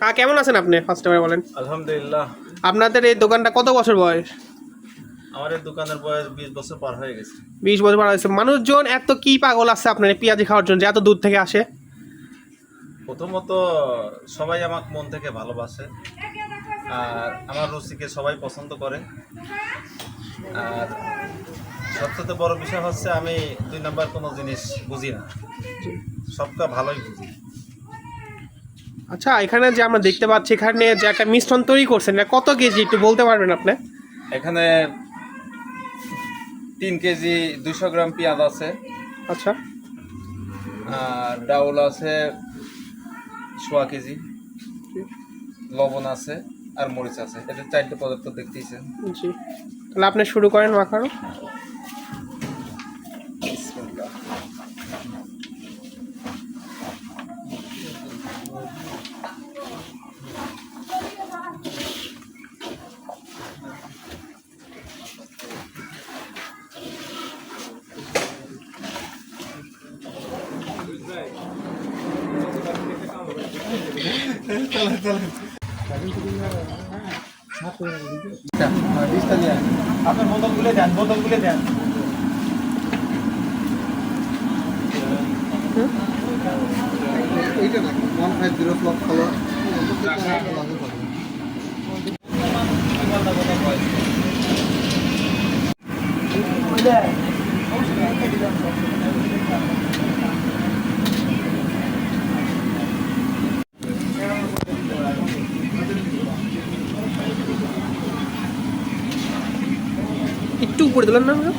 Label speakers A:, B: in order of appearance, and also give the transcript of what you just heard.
A: কা কেমন আছেন আপনি? ফার্স্ট টাইম বলেন।
B: আলহামদুলিল্লাহ।
A: আপনাদের এই দোকানটা কত বছর বয়স?
B: আমার এই দোকানের বয়স বিশ বছর পার হয়ে গেছে।
A: বিশ বছর পার হয়েছে মানুষজন এত কি পাগল আছে আপনার পেঁয়াজি খাওয়ার জন্য যে এত দূর থেকে আসে?
B: প্রথমত সবাই আমাকে মন থেকে ভালোবাসে। আর আমার রুচিকে সবাই পছন্দ করে। আর সবচেয়ে বড় বিষয় হচ্ছে আমি দুই নাম্বার কোনো জিনিস বুঝি না। সবটা ভালোই বুঝি।
A: আচ্ছা এখানে যে আমরা দেখতে পাচ্ছি এখানে যে একটা মিশ্রণ তৈরি করছেন এটা কত কেজি? একটু বলতে পারবেন আপনি?
B: এখানে তিন কেজি দুশো গ্রাম পেঁয়াজ আছে।
A: আচ্ছা।
B: আর ডাউল আছে সোয়া কেজি। লবণ আছে আর মরিচ আছে। এটা চারটে পদার্থ দেখতেইছেন
A: জি। তাহলে আপনি শুরু করেন মাখানো।
B: আপনার বোতল গুলে দেন বোতল গুলে দেন
C: এইটা নাকি ওয়ান ফাইভ জিরো ফ্লক ফলো
A: একটু উপরে দিলাম না আমরা